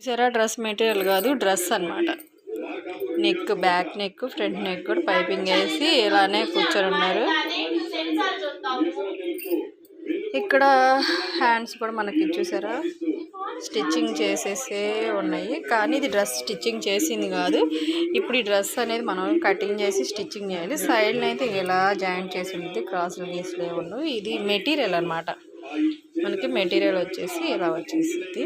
చూసారా? Dress material కాదు dress అన్నమాట. Neck back neck front neck కూడా పైపింగ్ వేసి ఇలానే కూర్చొని ఉన్నారు. ఇక్కడ హ్యాండ్స్ కూడా మనకి చూసారా? స్టిచ్చింగ్ చేసేసే ఉన్నాయి. కానీ ఇది డ్రెస్ స్టిచ్చింగ్ చేసింది కాదు. ఇప్పుడు ఈ డ్రెస్ అనేది మనం కటింగ్ చేసి స్టిచ్చింగ్ చేయాలి. సైడ్ని అయితే ఇలా జాయింట్ చేసి ఉంటుంది క్రాసులు గీసులు ఉండవు ఇది మెటీరియల్ అన్నమాట. మనకి మెటీరియల్ వచ్చేసి ఇలా వచ్చేసింది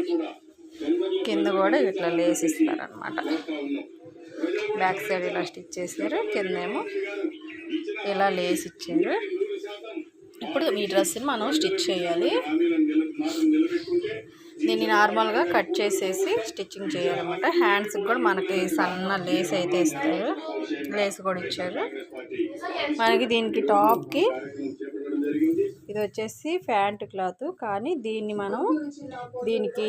కింద కూడా ఇట్లా లేస్ ఇస్తారనమాట బ్యాక్ సైడ్ ఇలా స్టిచ్ చేశారు కిందేమో ఇలా లేస్ ఇచ్చారు ఇప్పుడు ఈ డ్రెస్ని మనం స్టిచ్ చేయాలి. దీన్ని నార్మల్గా కట్ చేసేసి స్టిచ్చింగ్ చేయాలన్నమాట. హ్యాండ్స్కి కూడా మనకి సన్న లేస్ అయితే ఇస్తారు. లేస్ కూడా ఇచ్చారు. మనకి దీనికి టాప్కి ఇది వచ్చేసి ప్యాంట్ క్లాత్. కానీ దీన్ని మనం దీనికి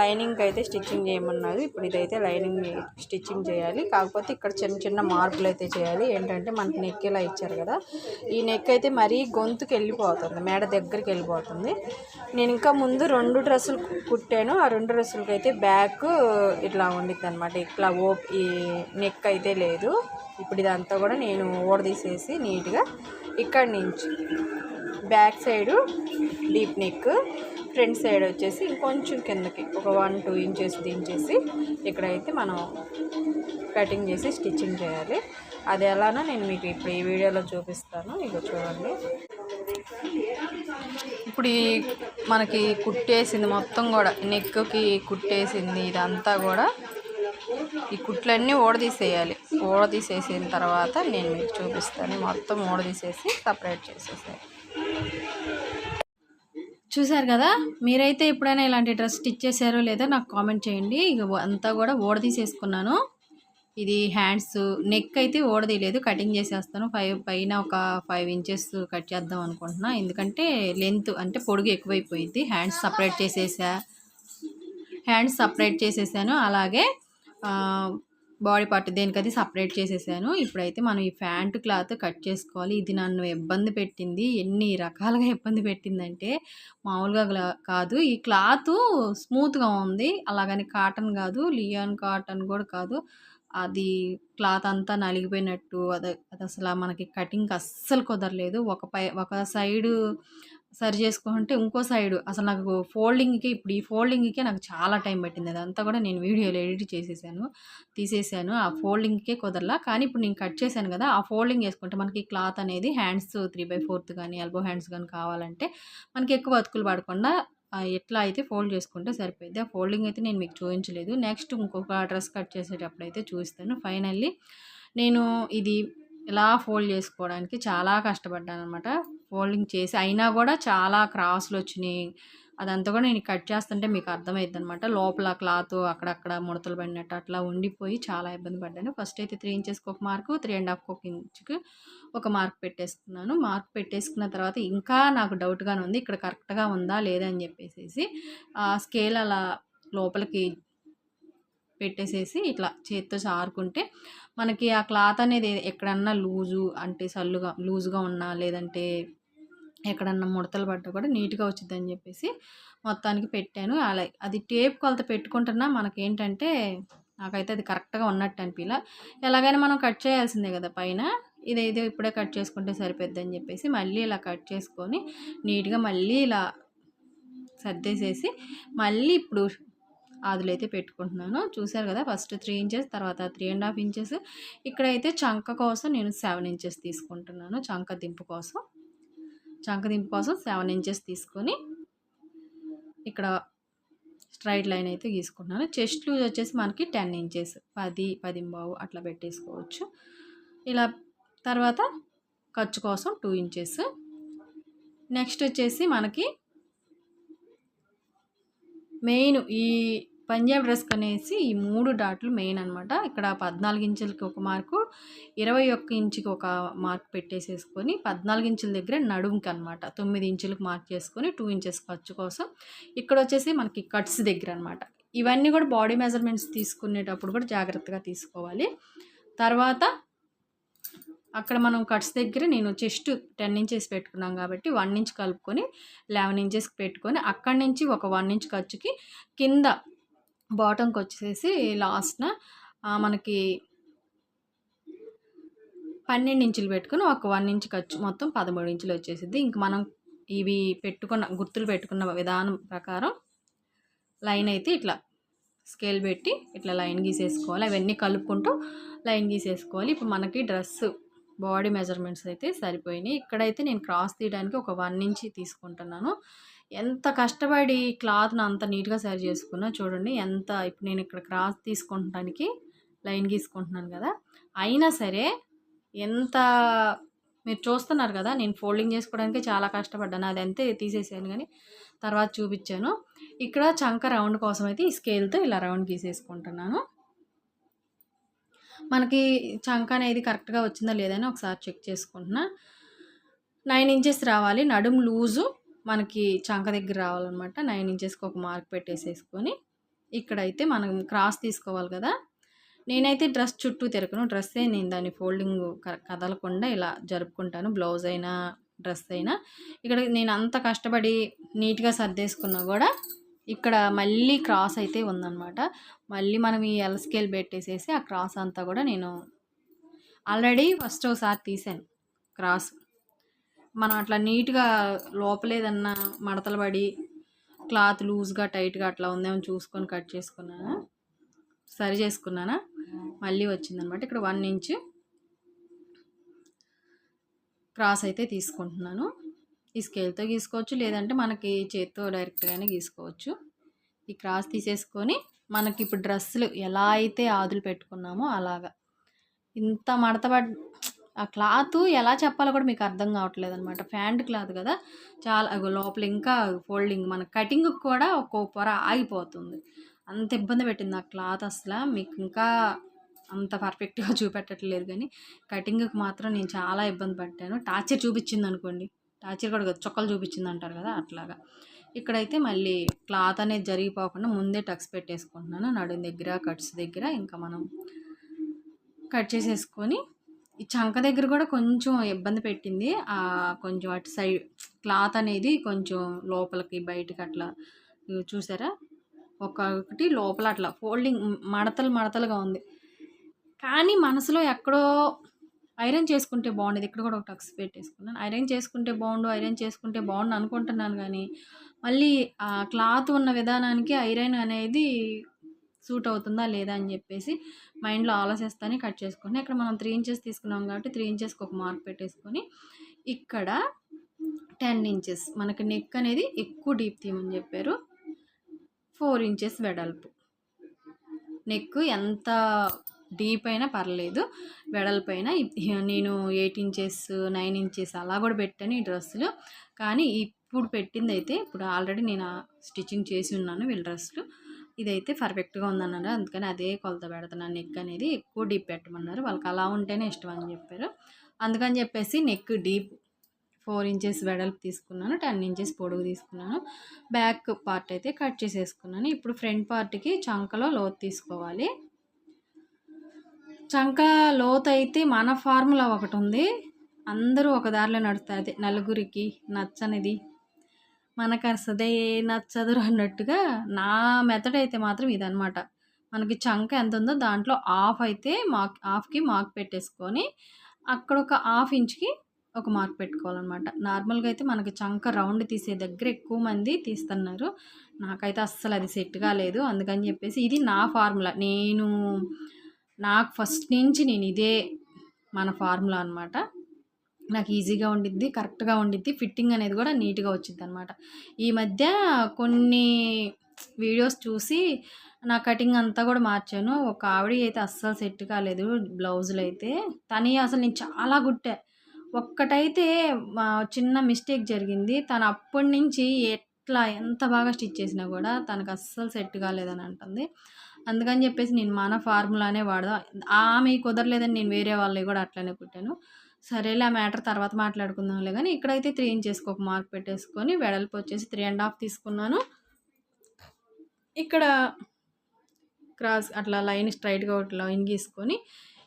లైనింగ్ అయితే స్టిచ్చింగ్ చేయమన్నారు. ఇప్పుడు ఇదైతే లైనింగ్ స్టిచ్చింగ్ చేయాలి. కాకపోతే ఇక్కడ చిన్న చిన్న మార్పులు అయితే చేయాలి. ఏంటంటే మనకి నెక్ ఇలా ఇచ్చారు కదా. ఈ నెక్ అయితే మరీ గొంతుకి వెళ్ళిపోతుంది. మేడ దగ్గరికి వెళ్ళిపోతుంది. నేను ఇంకా ముందు రెండు డ్రెస్సులు కుట్టాను. ఆ రెండు డ్రెస్సులకి అయితే బ్యాక్ ఇట్లా ఉండిద్ది అనమాట ఇట్లా ఓ ఈ నెక్ అయితే లేదు. ఇప్పుడు ఇదంతా కూడా నేను ఓడదీసేసి నీట్గా ఇక్కడ నుంచి. Back side deep neck front side వచ్చేసి ఇంకొంచెం కిందకి ఒక వన్ టూ ఇంచెస్ దించేసి ఇక్కడైతే మనం కటింగ్ చేసి స్టిచ్చింగ్ చేయాలి. అది ఎలానో నేను మీకు ఇప్పుడు ఈ వీడియోలో చూపిస్తాను. ఇక చూడండి. ఇప్పుడు ఈ మనకి కుట్టేసింది మొత్తం కూడా నెక్కి కుట్టేసింది ఇదంతా కూడా ఈ కుట్లన్నీ ఊడదీసేయాలి ఊడదీసేసిన తర్వాత నేను మీకు చూపిస్తాను. మొత్తం ఊడదీసేసి సపరేట్ చేసేసాను చూసారు కదా? మీరైతే ఎప్పుడైనా ఇలాంటి డ్రెస్ స్టిచ్ చేశారో లేదో నాకు కామెంట్ చేయండి. ఇక అంతా కూడా ఓడదీసేసుకున్నాను ఇది హ్యాండ్స్ నెక్ అయితే ఓడదీయలేదు కటింగ్ చేసేస్తాను. ఫైవ్ పైన ఒక ఫైవ్ ఇంచెస్ కట్ చేద్దాం అనుకుంటున్నా. ఎందుకంటే లెంత్ అంటే పొడుగు ఎక్కువైపోయింది. హ్యాండ్స్ సపరేట్ చేసేసా. హ్యాండ్స్ సపరేట్ చేసేసాను. అలాగే బాడీ పార్ట్ దేనికది సపరేట్ చేసేసాను ఇప్పుడైతే మనం ఈ ప్యాంటు క్లాత్ కట్ చేసుకోవాలి. ఇది నన్ను ఇబ్బంది పెట్టింది. ఎన్ని రకాలుగా ఇబ్బంది పెట్టిందంటే మామూలుగా కాదు. ఈ క్లాత్ స్మూత్గా ఉంది. అలాగని కాటన్ కాదు. లియాన్ కాటన్ కూడా కాదు. అది క్లాత్ అంతా నలిగిపోయినట్టు. అది అది అసలు మనకి కటింగ్ అస్సలు కుదరలేదు. ఒక పై ఒక సైడు సరి చేసుకుంటే ఇంకో సైడు. అసలు నాకు ఫోల్డింగ్కి ఇప్పుడు ఈ ఫోల్డింగ్కే నాకు చాలా టైం పట్టింది. అదంతా కూడా నేను వీడియోలో ఎడిట్ చేసేసాను తీసేసాను. ఆ ఫోల్డింగ్కే కుదరలా. కానీ ఇప్పుడు నేను కట్ చేశాను కదా ఆ ఫోల్డింగ్ వేసుకుంటే మనకి క్లాత్ అనేది హ్యాండ్స్ త్రీ బై ఫోర్త్ కానీ ఎల్బో హ్యాండ్స్ కానీ కావాలంటే మనకి ఎక్కువ అతుకులు పడకుండా ఎట్లా అయితే ఫోల్డ్ చేసుకుంటే సరిపోయింది ఆ ఫోల్డింగ్ అయితే నేను మీకు చూపించలేదు నెక్స్ట్ ఇంకొక డ్రెస్ కట్ చేసేటప్పుడు అయితే చూపిస్తాను ఫైనల్లీ నేను ఇది ఇలా ఫోల్డ్ చేసుకోవడానికి చాలా కష్టపడ్డాను అనమాట ఫోల్డింగ్ చేసి అయినా కూడా చాలా క్రాస్లు వచ్చినాయి. అదంతా కూడా నేను కట్ చేస్తుంటే మీకు అర్థమైద్ది అనమాట లోపల క్లాత్ అక్కడక్కడ ముడతలు పడినట్టు అట్లా ఉండిపోయి చాలా ఇబ్బంది పడ్డాను. ఫస్ట్ అయితే త్రీ ఇంచెస్కి ఒక మార్కు త్రీ అండ్ హాఫ్ ఒక ఇంచుకి ఒక మార్క్ పెట్టేసుకున్నాను. మార్క్ పెట్టేసుకున్న తర్వాత ఇంకా నాకు డౌట్గానే ఉంది ఇక్కడ కరెక్ట్గా ఉందా లేదా అని చెప్పేసి ఆ స్కేల్ అలా లోపలికి పెట్టేసేసి ఇట్లా చేత్తో చారుకుంటే మనకి ఆ క్లాత్ అనేది ఎక్కడన్నా లూజు అంటే సల్లుగా లూజుగా ఉన్నా లేదంటే ఎక్కడన్నా ముడతలు పడ్డా కూడా నీట్గా వచ్చిందని చెప్పేసి మొత్తానికి పెట్టాను. అలా అది టేప్ కొలత పెట్టుకుంటున్నా మనకేంటంటే నాకైతే అది కరెక్ట్గా ఉన్నట్టు అనిపించలా ఎలాగైనా మనం కట్ చేయాల్సిందే కదా పైన. ఇదైతే ఇప్పుడే కట్ చేసుకుంటే సరిపోద్దని చెప్పేసి మళ్ళీ ఇలా కట్ చేసుకొని నీట్గా మళ్ళీ ఇలా సర్దేసేసి మళ్ళీ ఇప్పుడు ఆదులైతే పెట్టుకుంటున్నాను. చూశారు కదా ఫస్ట్ త్రీ ఇంచెస్ తర్వాత త్రీ అండ్ హాఫ్ ఇంచెస్. ఇక్కడైతే చంక కోసం నేను సెవెన్ ఇంచెస్ తీసుకుంటున్నాను చంక దింపు కోసం. చంక దింపు కోసం సెవెన్ ఇంచెస్ తీసుకొని ఇక్కడ స్ట్రైట్ లైన్ అయితే గీసుకుంటున్నాను. చెస్ట్ లూజ్ వచ్చేసి మనకి టెన్ ఇంచెస్. పది పది బావు అట్లా పెట్టేసుకోవచ్చు. ఇలా తర్వాత ఖర్చు కోసం టూ ఇంచెస్. నెక్స్ట్ వచ్చేసి మనకి మెయిన్ ఈ పంజాబ్ డ్రెస్ అనేసి ఈ మూడు డాట్లు మెయిన్ అనమాట ఇక్కడ పద్నాలుగు ఇంచులకి ఒక మార్కు ఇరవై ఒక్క ఇంచుకి ఒక మార్క్ పెట్టేసేసుకొని పద్నాలుగు ఇంచుల దగ్గర నడుముకి అనమాట తొమ్మిది ఇంచులకు మార్క్ చేసుకొని టూ ఇంచెస్ ఖర్చు కోసం ఇక్కడ వచ్చేసి మనకి కట్స్ దగ్గర అనమాట ఇవన్నీ కూడా బాడీ మెజర్మెంట్స్ తీసుకునేటప్పుడు కూడా జాగ్రత్తగా తీసుకోవాలి. తర్వాత అక్కడ మనం కట్స్ దగ్గర నేను చెస్ట్ టెన్ ఇంచెస్ పెట్టుకున్నాం కాబట్టి వన్ ఇంచ్ కలుపుకొని లెవెన్ ఇంచెస్కి పెట్టుకొని అక్కడి నుంచి ఒక వన్ ఇంచ్ ఖర్చుకి కింద బాటంకి వచ్చేసి లాస్ట్న మనకి పన్నెండు ఇంచులు పెట్టుకుని ఒక వన్ ఇంచ్ ఖర్చు మొత్తం పదమూడు ఇంచులు వచ్చేసింది ఇంక మనం ఇవి పెట్టుకున్న గుర్తులు పెట్టుకున్న విధానం ప్రకారం లైన్ అయితే ఇట్లా స్కేల్ పెట్టి ఇట్లా లైన్ గీసేసుకోవాలి. అవన్నీ కలుపుకుంటూ లైన్ గీసేసుకోవాలి. ఇప్పుడు మనకి డ్రెస్ బాడీ మెజర్మెంట్స్ అయితే సరిపోయినాయి. ఇక్కడైతే నేను క్రాస్ తీయడానికి ఒక వన్ ఇంచ్ తీసుకుంటున్నాను. ఎంత కష్టపడి క్లాత్ని అంత నీట్గా సరి చేసుకున్నా చూడండి ఎంత ఇప్పుడు నేను ఇక్కడ క్రాస్ తీసుకుంటానికి లైన్ గీసుకుంటున్నాను కదా. అయినా సరే ఎంత మీరు చూస్తున్నారు కదా నేను ఫోల్డింగ్ చేసుకోవడానికి చాలా కష్టపడ్డాను. అది అంతే తీసేసాను కానీ తర్వాత చూపించాను. ఇక్కడ చంక రౌండ్ కోసం అయితే ఈ స్కేల్తో ఇలా రౌండ్ గీసేసుకుంటున్నాను. మనకి చంక అనేది కరెక్ట్గా వచ్చిందా లేదని ఒకసారి చెక్ చేసుకుంటున్నా. నైన్ ఇంచెస్ రావాలి నడుము లూజు మనకి చంక దగ్గర రావాలన్నమాట. నైన్ ఇంచెస్కి ఒక మార్క్ పెట్టేసేసుకొని ఇక్కడైతే మనం క్రాస్ తీసుకోవాలి కదా. నేనైతే డ్రెస్ చుట్టూ తిరగను. డ్రెస్సే నేను దాన్ని ఫోల్డింగ్ కదలకుండా ఇలా జరుపుకుంటాను. బ్లౌజ్ అయినా డ్రెస్ అయినా. ఇక్కడ నేను అంత కష్టపడి నీట్గా సర్దేసుకున్నా కూడా ఇక్కడ మళ్ళీ క్రాస్ అయితే ఉందన్నమాట. మళ్ళీ మనం ఈ ఎల్ స్కేల్ పెట్టేసేసి ఆ క్రాస్ అంతా కూడా నేను ఆల్రెడీ ఫస్ట్ ఒకసారి తీసాను క్రాస్. మనం అట్లా నీట్గా లోపలేదన్నా మడతలు పడి క్లాత్ లూజ్గా టైట్గా అట్లా ఉందేమో చూసుకొని కట్ చేసుకున్నాను? సరి చేసుకున్నానా? మళ్ళీ వచ్చిందనమాట. ఇక్కడ వన్ ఇంచ్ క్రాస్ అయితే తీసుకుంటున్నాను. ఈ స్కేల్తో గీసుకోవచ్చు లేదంటే మనకి చేత్తో డైరెక్ట్గానే గీసుకోవచ్చు. ఈ క్రాస్ తీసేసుకొని మనకి ఇప్పుడు డ్రెస్సులు ఎలా అయితే ఆదులు పెట్టుకున్నామో అలాగా. ఇంత మడత ఆ క్లాత్ ఎలా చెప్పాలో కూడా మీకు అర్థం కావట్లేదు అనమాట ఫ్యాంట్ క్లాత్ కదా. చాలా లోపల ఇంకా ఫోల్డింగ్ మన కటింగ్ కూడా ఒక్కో పొర ఆగిపోతుంది. అంత ఇబ్బంది పెట్టింది ఆ క్లాత్ అసలు. మీకు ఇంకా అంత పర్ఫెక్ట్గా చూపెట్టట్లేదు కానీ కటింగ్కి మాత్రం నేను చాలా ఇబ్బంది పట్టాను టార్చర్ చూపించింది అనుకోండి. టార్చర్ కూడా కదా చొక్కలు చూపించింది అంటారు కదా అట్లాగా. ఇక్కడైతే మళ్ళీ క్లాత్ అనేది జరిగిపోకుండా ముందే టక్స్ పెట్టేసుకుంటున్నాను. నడుం దగ్గర కట్స్ దగ్గర ఇంకా మనం కట్ చేసేసుకొని ఈ చంక దగ్గర కూడా కొంచెం ఇబ్బంది పెట్టింది. కొంచెం అటు సైడ్ క్లాత్ అనేది కొంచెం లోపలికి బయటకి అట్లా చూసారా? ఒక్కొక్కటి లోపల అట్లా ఫోల్డింగ్ మడతలు మడతలుగా ఉంది. కానీ మనసులో ఎక్కడో ఐరన్ చేసుకుంటే బాగుండేది. ఇక్కడ కూడా ఒక టక్స్ పెట్టేసుకున్నాను. ఐరన్ చేసుకుంటే బాగుండు ఐరన్ చేసుకుంటే బాగుండు అనుకుంటున్నాను కానీ మళ్ళీ ఆ క్లాత్ ఉన్న విధానానికి ఐరన్ అనేది సూట్ అవుతుందా లేదా అని చెప్పేసి మైండ్లో ఆలోచిస్తానే కట్ చేసుకుని ఇక్కడ మనం త్రీ ఇంచెస్ తీసుకున్నాం కాబట్టి త్రీ ఇంచెస్కి ఒక మార్క్ పెట్టేసుకొని ఇక్కడ టెన్ ఇంచెస్ మనకి నెక్ అనేది ఎక్కువ డీప్ తీయమని చెప్పారు. ఫోర్ ఇంచెస్ వెడల్పు. నెక్ ఎంత డీప్ అయినా పర్లేదు వెడల్పైన నేను ఎయిట్ ఇంచెస్ నైన్ ఇంచెస్ అలా కూడా పెట్టాను ఈ డ్రెస్సులు. కానీ ఇప్పుడు పెట్టింది అయితే ఇప్పుడు ఆల్రెడీ నేను స్టిచ్చింగ్ చేసి ఉన్నాను వీళ్ళ డ్రెస్సులు. ఇదైతే పర్ఫెక్ట్గా ఉందన్నారు. అందుకని అదే కొలత పెడుతున్నాను నెక్ అనేది ఎక్కువ డీప్ పెట్టమన్నారు. వాళ్ళకి అలా ఉంటేనే ఇష్టం అని చెప్పారు. అందుకని చెప్పేసి నెక్ డీప్ ఫోర్ ఇంచెస్ వెడల్పు తీసుకున్నాను. టెన్ ఇంచెస్ పొడుగు తీసుకున్నాను. బ్యాక్ పార్ట్ అయితే కట్ చేసేసుకున్నాను. ఇప్పుడు ఫ్రంట్ పార్ట్కి చంకలో లోతు తీసుకోవాలి. చంక లోతు అయితే మన ఫార్ములా ఒకటి ఉంది. అందరూ ఒక దారిలో నడుస్తారు అదే నలుగురికి నచ్చనిది మనకు అసదే నచ్చదురు అన్నట్టుగా నా మెథడ్ అయితే మాత్రం ఇదనమాట మనకి చంక ఎంత ఉందో దాంట్లో ఆఫ్ అయితే మాక్ హాఫ్కి మార్క్ పెట్టేసుకొని అక్కడ ఒక హాఫ్ ఇంచ్కి ఒక మార్క్ పెట్టుకోవాలన్నమాట. నార్మల్గా అయితే మనకి చంక రౌండ్ తీసే దగ్గర ఎక్కువ మంది తీస్తున్నారు. నాకైతే అస్సలు అది సెట్ కాలేదు. అందుకని చెప్పేసి ఇది నా ఫార్ములా నేను నాకు ఫస్ట్ నుంచి నేను ఇదే మన ఫార్ములా అనమాట నాకు ఈజీగా ఉండిద్ది కరెక్ట్గా ఉండిద్ది ఫిట్టింగ్ అనేది కూడా నీట్గా వచ్చింది అనమాట ఈ మధ్య కొన్ని వీడియోస్ చూసి నా కటింగ్ అంతా కూడా మార్చాను. ఒక ఆవిడ అయితే అస్సలు సెట్ కాలేదు బ్లౌజులు అయితే. తని అసలు నేను చాలా గుట్టా ఒక్కటైతే చిన్న మిస్టేక్ జరిగింది. తను అప్పటి నుంచి ఎట్లా ఎంత బాగా స్టిచ్ చేసినా కూడా తనకు అస్సలు సెట్ కాలేదని అంటుంది. అందుకని చెప్పేసి నేను మన ఫార్ములానే వాడదాం. ఆమె కుదరలేదని నేను వేరే వాళ్ళవి కూడా అట్లనే కుట్టాను. సరేలే ఆ మ్యాటర్ తర్వాత మాట్లాడుకుందాంలే కానీ ఇక్కడైతే త్రీ ఇంచెస్కి ఒక మార్క్ పెట్టేసుకొని వెడల్పు వచ్చేసి త్రీ అండ్ హాఫ్ తీసుకున్నాను. ఇక్కడ క్రాస్ అట్లా లైన్ స్ట్రైట్గా ఒక లైన్ గీసుకొని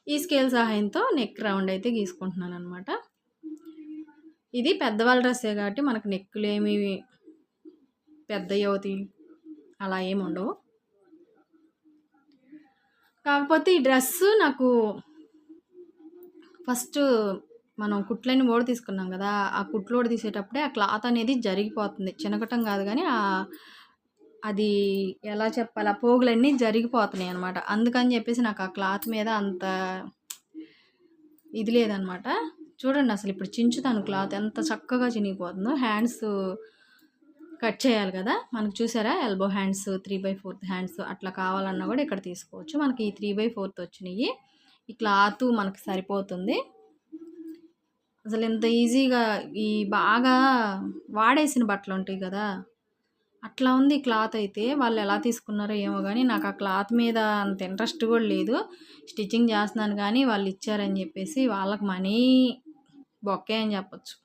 ఈ స్కేల్ సహాయంతో నెక్ రౌండ్ అయితే గీసుకుంటున్నాను అనమాట ఇది పెద్దవాళ్ళ డ్రెస్సే కాబట్టి మనకు నెక్కులు ఏమి పెద్ద యువతి అలా ఏమి ఉండవు. కాకపోతే ఈ డ్రెస్సు నాకు ఫస్ట్ మనం కుట్లని ఓడ తీసుకున్నాం కదా ఆ కుట్లోడి తీసేటప్పుడే ఆ క్లాత్ అనేది జరిగిపోతుంది. చినగటం కాదు కానీ ఆ అది ఎలా చెప్పాలి ఆ పోగులన్నీ జరిగిపోతున్నాయి అనమాట అందుకని చెప్పేసి నాకు ఆ క్లాత్ మీద అంత ఇది లేదనమాట చూడండి అసలు ఇప్పుడు చించుతాను క్లాత్ ఎంత చక్కగా చినిగిపోతుందో. హ్యాండ్స్ కట్ చేయాలి కదా. మనకు చూసారా? Elbow hands three by fourth hands అట్లా కావాలన్నా కూడా ఇక్కడ తీసుకోవచ్చు. మనకి ఈ త్రీ బై ఫోర్త్ వచ్చినాయి. ఈ క్లాత్ మనకు సరిపోతుంది. అసలు ఎంత ఈజీగా ఈ బాగా వాడేసిన బట్టలు ఉంటాయి కదా. అట్లా ఉంది క్లాత్ అయితే. వాళ్ళు ఎలా తీసుకున్నారో ఏమో కానీ నాకు ఆ క్లాత్ మీద అంత ఇంట్రెస్ట్ కూడా లేదు. స్టిచ్చింగ్ చేస్తున్నాను కానీ వాళ్ళు ఇచ్చారని చెప్పేసి వాళ్ళకి మనీ బొక్కే అని చెప్పొచ్చు.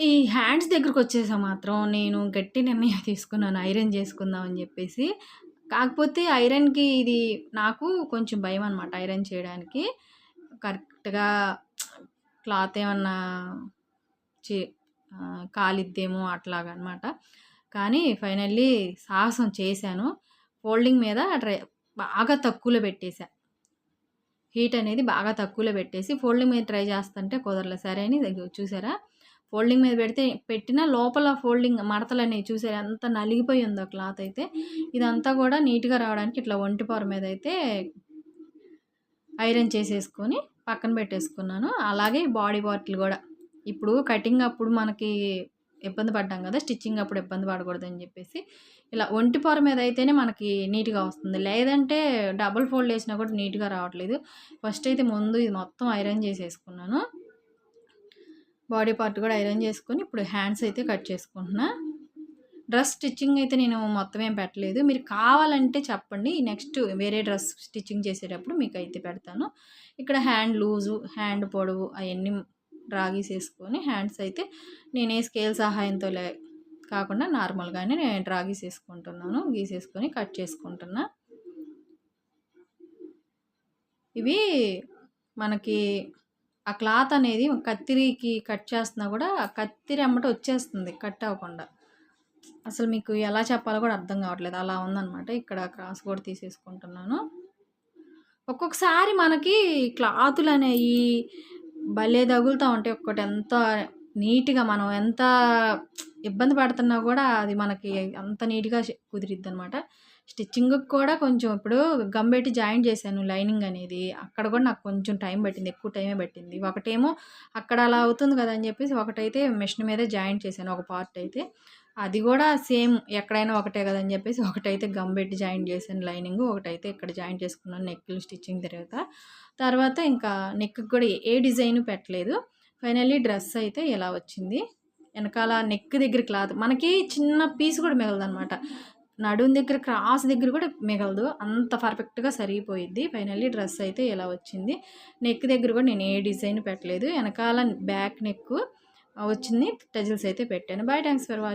ఈ హ్యాండ్స్ దగ్గరకు వచ్చేసా మాత్రం నేను గట్టి నిర్ణయం తీసుకున్నాను. ఐరన్ చేసుకుందాం అని చెప్పేసి కాకపోతే ఐరన్కి ఇది నాకు కొంచెం భయం అనమాట ఐరన్ చేయడానికి. కరెక్ట్గా క్లాత్ ఏమన్నా చే కాలిద్దేమో అట్లాగనమాట కానీ ఫైనల్లీ సాహసం చేశాను. ఫోల్డింగ్ మీద ట్రై బాగా తక్కువలో పెట్టేశా. హీట్ అనేది బాగా తక్కువలో పెట్టేసి ఫోల్డింగ్ మీద ట్రై చేస్తుంటే కుదరలే. సరే అని చూసారా ఫోల్డింగ్ మీద పెడితే పెట్టిన లోపల ఫోల్డింగ్ మడతలు అనేవి చూసారు? ఎంత నలిగిపోయి ఉందో క్లాత్ అయితే. ఇదంతా కూడా నీట్గా రావడానికి ఇట్లా ఒంటిపొర మీద అయితే ఐరన్ చేసేసుకొని పక్కన పెట్టేసుకున్నాను. అలాగే బాడీ పార్ట్లు కూడా. ఇప్పుడు కటింగ్ అప్పుడు మనకి ఇబ్బంది పడ్డాం కదా స్టిచ్చింగ్ అప్పుడు ఇబ్బంది పడకూడదని చెప్పేసి. ఇలా ఒంటి పొర మీద అయితేనే మనకి నీట్గా వస్తుంది. లేదంటే డబుల్ ఫోల్డ్ వేసినా కూడా నీట్గా రావట్లేదు. ఫస్ట్ అయితే ముందు ఇది మొత్తం ఐరన్ చేసేసుకున్నాను. బాడీ పార్ట్ కూడా ఐరన్ చేసుకొని ఇప్పుడు హ్యాండ్స్ అయితే కట్ చేసుకుంటున్నా. డ్రెస్ స్టిచ్చింగ్ అయితే నేను మొత్తం ఏం పెట్టలేదు. మీరు కావాలంటే చెప్పండి. నెక్స్ట్ వేరే డ్రెస్ స్టిచ్చింగ్ చేసేటప్పుడు మీకు అయితే పెడతాను. ఇక్కడ హ్యాండ్ లూజు హ్యాండ్ పొడవు అవన్నీ డ్రాగీసేసుకొని హ్యాండ్స్ అయితే నేనే స్కేల్ సహాయంతో లే కాకుండా నార్మల్గానే నేను డ్రాగీసేసుకుంటున్నాను గీసేసుకొని కట్ చేసుకుంటున్నా. ఇవి మనకి ఆ క్లాత్ అనేది కత్తిరికి కట్ చేస్తున్నా కూడా కత్తిరి అమ్మట వచ్చేస్తుంది కట్ అవ్వకుండా. అసలు మీకు ఎలా చెప్పాలో కూడా అర్థం కావట్లేదు. అలా ఉందన్నమాట. ఇక్కడ క్రాస్ కూడా తీసేసుకుంటున్నాను. ఒక్కొక్కసారి మనకి క్లాతులు అనేవి భలే తగులుతూ ఉంటాయి. ఒక్కటి ఎంత నీట్గా మనం ఎంత ఇబ్బంది పడుతున్నా కూడా అది మనకి అంత నీట్గా కుదిరిద్ది అనమాట స్టిచ్చింగ్కి కూడా కొంచెం ఇప్పుడు గమ్ పెట్టి జాయిన్ చేశాను లైనింగ్ అనేది. అక్కడ కూడా నాకు కొంచెం టైం పట్టింది ఎక్కువ టైమే పట్టింది. ఒకటేమో అక్కడ అలా అవుతుంది కదా అని చెప్పేసి ఒకటైతే మిషన్ మీద జాయిన్ చేశాను ఒక పార్ట్ అయితే. అది కూడా సేమ్ ఎక్కడైనా ఒకటే కదా అని చెప్పేసి ఒకటైతే గమ్ పెట్టి జాయిన్ చేశాను లైనింగ్ ఒకటైతే ఇక్కడ జాయిన్ చేసుకున్నాను నెక్లు స్టిచ్చింగ్ తర్వాత. తర్వాత ఇంకా నెక్కి కూడా ఏ డిజైన్ పెట్టలేదు. ఫైనల్లీ డ్రెస్ అయితే ఇలా వచ్చింది. వెనకాల నెక్ దగ్గర క్లాత్ మనకి చిన్న పీస్ కూడా మిగలదనమాట నడుం దగ్గర క్రాస్ దగ్గర కూడా మిగలదు. అంత పర్ఫెక్ట్గా సరిగిపోయిద్ది. ఫైనల్లీ డ్రెస్ అయితే ఇలా వచ్చింది. నెక్ దగ్గర కూడా నేను ఏ డిజైన్ పెట్టలేదు. వెనకాల బ్యాక్ నెక్ వచ్చింది టజిల్స్ అయితే పెట్టాను. By thanks for watching